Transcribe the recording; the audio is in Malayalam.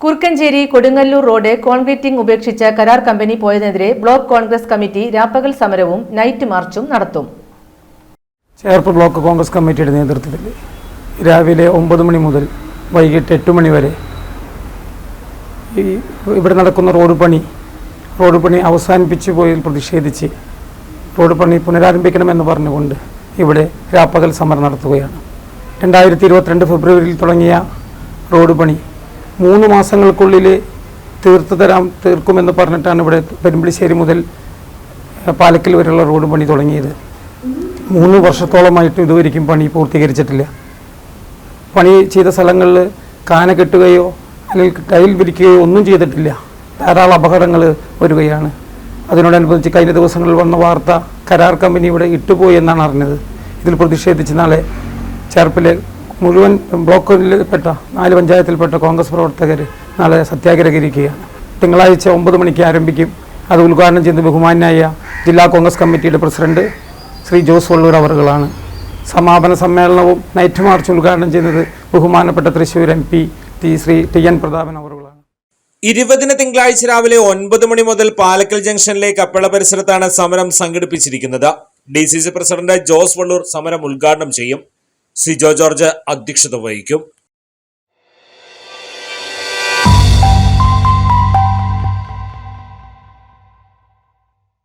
കുറുക്കഞ്ചേരി കൊടുങ്ങല്ലൂർ റോഡ് കോൺക്രീറ്റിംഗ് ഉപേക്ഷിച്ച കരാർ കമ്പനി പോയതിനെതിരെ ബ്ലോക്ക് കോൺഗ്രസ് കമ്മിറ്റി രാപ്പകൽ സമരവും നൈറ്റ് മാർച്ചും നടത്തും. ചേർപ്പ് ബ്ലോക്ക് കോൺഗ്രസ് കമ്മിറ്റിയുടെ നേതൃത്വത്തിൽ രാവിലെ ഒമ്പത് മണി മുതൽ വൈകിട്ട് എട്ട് മണി വരെ ഈ ഇവിടെ നടക്കുന്ന റോഡ് പണി റോഡ് പണി അവസാനിപ്പിച്ചു പോയതിൽ പ്രതിഷേധിച്ച് റോഡ് പണി പുനരാരംഭിക്കണമെന്ന് പറഞ്ഞുകൊണ്ട് ഇവിടെ രാപ്പകൽ സമരം നടത്തുകയാണ്. രണ്ടായിരത്തി ഇരുപത്തിരണ്ട് ഫെബ്രുവരിയിൽ തുടങ്ങിയ റോഡ് പണി മൂന്ന് മാസങ്ങൾക്കുള്ളിൽ തീർത്തു തരാം തീർക്കുമെന്ന് പറഞ്ഞിട്ടാണ് ഇവിടെ പെരുമ്പിളിശ്ശേരി മുതൽ പാലക്കൽ വരെയുള്ള റോഡ് പണി തുടങ്ങിയത്. മൂന്ന് വർഷത്തോളമായിട്ട് ഇതുവരെയും പണി പൂർത്തീകരിച്ചിട്ടില്ല. പണി ചെയ്ത സ്ഥലങ്ങളിൽ കാന കെട്ടുകയോ അല്ലെങ്കിൽ ടൈൽ വിരിക്കുകയോ ഒന്നും ചെയ്തിട്ടില്ല. ധാരാളം അപകടങ്ങൾ വരികയാണ്. അതിനോടനുബന്ധിച്ച് കഴിഞ്ഞ ദിവസങ്ങളിൽ വന്ന വാർത്ത കരാർ കമ്പനി ഇവിടെ ഇട്ടുപോയി എന്നാണ് അറിഞ്ഞത്. ഇതിൽ പ്രതിഷേധിച്ച് നാളെ ചേർപ്പിലെ മുഴുവൻ ബ്ലോക്കിൽപ്പെട്ട നാല് പഞ്ചായത്തിൽപ്പെട്ട കോൺഗ്രസ് പ്രവർത്തകർ നാളെ സത്യാഗ്രഹിക്കുകയാണ്. തിങ്കളാഴ്ച ഒമ്പത് മണിക്ക് ആരംഭിക്കും. അത് ഉദ്ഘാടനം ചെയ്ത് ബഹുമാനായ ജില്ലാ കോൺഗ്രസ് കമ്മിറ്റിയുടെ പ്രസിഡന്റ് ശ്രീ ജോസ് വള്ളൂർ അവറുകളാണ്. സമാപന സമ്മേളനവും നൈറ്റ് മാർച്ച് ഉദ്ഘാടനം ചെയ്യുന്നത് ബഹുമാനപ്പെട്ട Thrissur M P T Shri T N Prathapan അവറുകളാണ്. ഇരുപതിന് തിങ്കളാഴ്ച രാവിലെ ഒൻപത് മണി മുതൽ പാലക്കൽ ജംഗ്ഷനിലെ കപ്പള പരിസരത്താണ് സമരം സംഘടിപ്പിച്ചിരിക്കുന്നത്. D C C president Jose Vallur സമരം ഉദ്ഘാടനം ചെയ്യും. സിജോ ജോർജ് അധ്യക്ഷത വഹിക്കും.